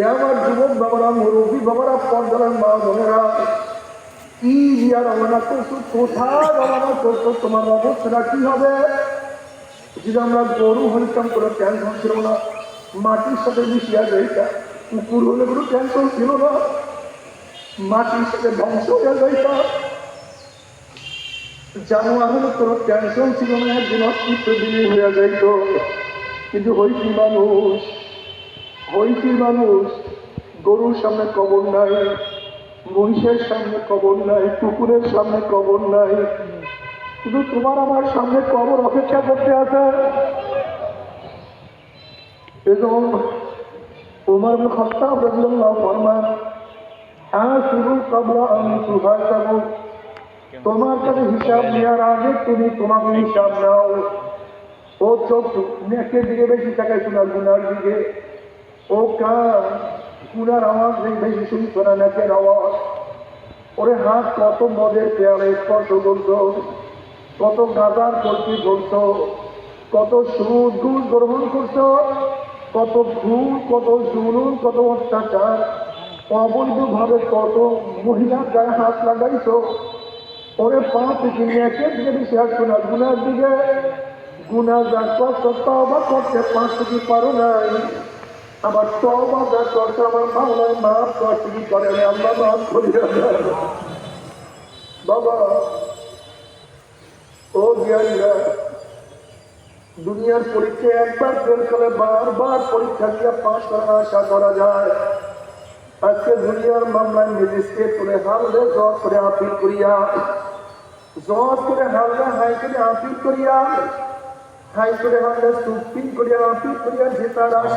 এ আমার যুবক বাবারা মুরব্বী বাবারা পর্দার মা বোনেরা কি দিয়া রওনা করছ কোথায় রওনা করছ তোমার অবস্থাটা কি হবে? যদি আমরা গরু হইতাম কোনো টেনশন ছিল না, মাটির সাথে মিশিয়া যাইতা, কুকুর হলে কোনো টেনশন ছিল না, মাটির সাথে ধ্বংস হয়ে যাইতা। জানোয়ার হলে কোনো টেনশন ছিল না, একদিন অস্তিত্ব বিলীন হয়ে যাইত। কিন্তু হইতি মানুষ হইতি মানুষ, গরুর সামনে কবর নাই, মহিষের সামনে কবর নাই, কুকুরের সামনে কবর নাই। শুধু তোমার আমার সামনে কবর অপেক্ষা করতে আছে। এবং উমর খত্তাব রাদিয়াল্লাহু ফরমান আসিরু ক্বাবলা আন তুহাসাবু তোমার কাছে হিসাব নেওয়ার আগে তুমি তোমাকে হিসাব নাও। ও চোখ নেকের দিকে বেশি তাকাইছো না, গুনার দিকে? কান গুনার আওয়াজ নেই বেশি শুনছো না নেকের আওয়াজ। ওরে হাত, কত মদের পেয়ারে স্পর্শ করতো কত গাজার কল্পি করতো কত সুদ ঘুষ গ্রহণ করতো কত ভুল, কত জুলুম, কত অত্যাচার। অবৈধভাবে কত মহিলার গায়ে হাত লাগাইছো, ওরে পা থেকে নেকের দিকে বেশি আসছো না গুনার দিকে? গুনা যা করছ তবা করতে পাঁচ থেকে পারো নাই? আবার তবা যা করছ আমার মাওলায় মাফ করতে কি করে না, আল্লাহ মাফ দেয় বাবা, ও জ্ঞানীরা, দুনিয়ার পরীক্ষা একবার ফেল করে বারবার পরীক্ষা দিয়ে পাশ করার আশা করা যায়। আজকে দুনিয়ার মামলায় ম্যাজিস্ট্রেট করে হারলে জজ করে আপিল করিয়া জজ করে হারলে হাই করে আপিল করিয়া হাই করে হারলে সুপ্রিম করিয়া আপিল করিয়া জেতার আশা